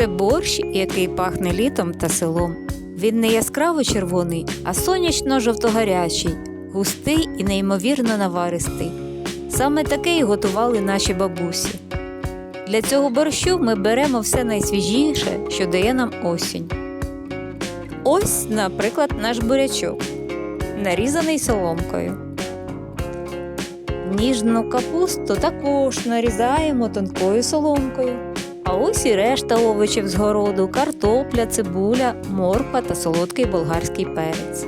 Це борщ, який пахне літом та селом. Він не яскраво червоний, а сонячно-жовтогарячий, густий і неймовірно наваристий. Саме такий готували наші бабусі. Для цього борщу ми беремо все найсвіжіше, що дає нам осінь. Ось, наприклад, наш бурячок, нарізаний соломкою. Ніжну капусту також нарізаємо тонкою соломкою. А ось і решта овочів з городу, картопля, цибуля, морква та солодкий болгарський перець.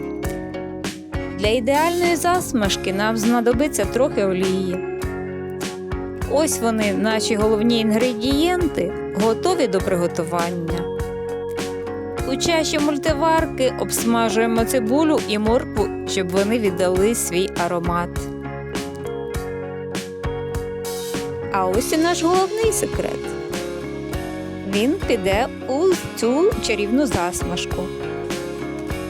Для ідеальної засмажки нам знадобиться трохи олії. Ось вони, наші головні інгредієнти, готові до приготування. У чаші мультиварки обсмажуємо цибулю і моркву, щоб вони віддали свій аромат. А ось і наш головний секрет. Він піде у цю чарівну засмажку.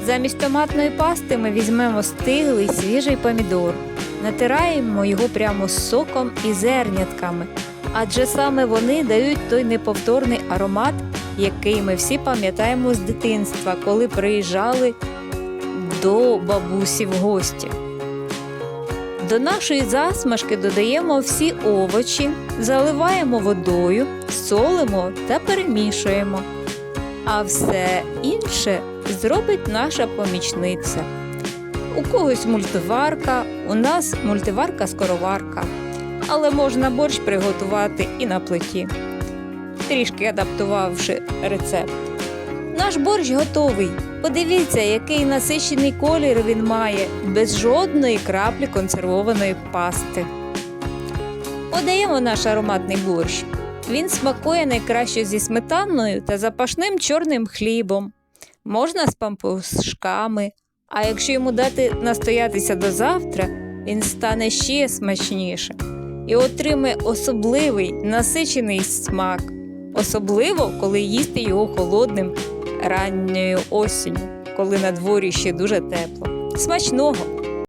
Замість томатної пасти ми візьмемо стиглий свіжий помідор, натираємо його прямо з соком і зернятками, адже саме вони дають той неповторний аромат, який ми всі пам'ятаємо з дитинства, коли приїжджали до бабусі в гості. До нашої засмажки додаємо всі овочі, заливаємо водою, солимо та перемішуємо. А все інше зробить наша помічниця. У когось мультиварка, у нас мультиварка-скороварка. Але можна борщ приготувати і на плиті, трішки адаптувавши рецепт. Наш борщ готовий. Подивіться, який насичений колір він має, без жодної краплі консервованої пасти. Подаємо наш ароматний борщ. Він смакує найкраще зі сметаною та запашним чорним хлібом. Можна з пампушками, а якщо йому дати настоятися до завтра, він стане ще смачніше і отримає особливий насичений смак, особливо коли їсти його холодним ранньою осінню, коли на дворі ще дуже тепло. Смачного!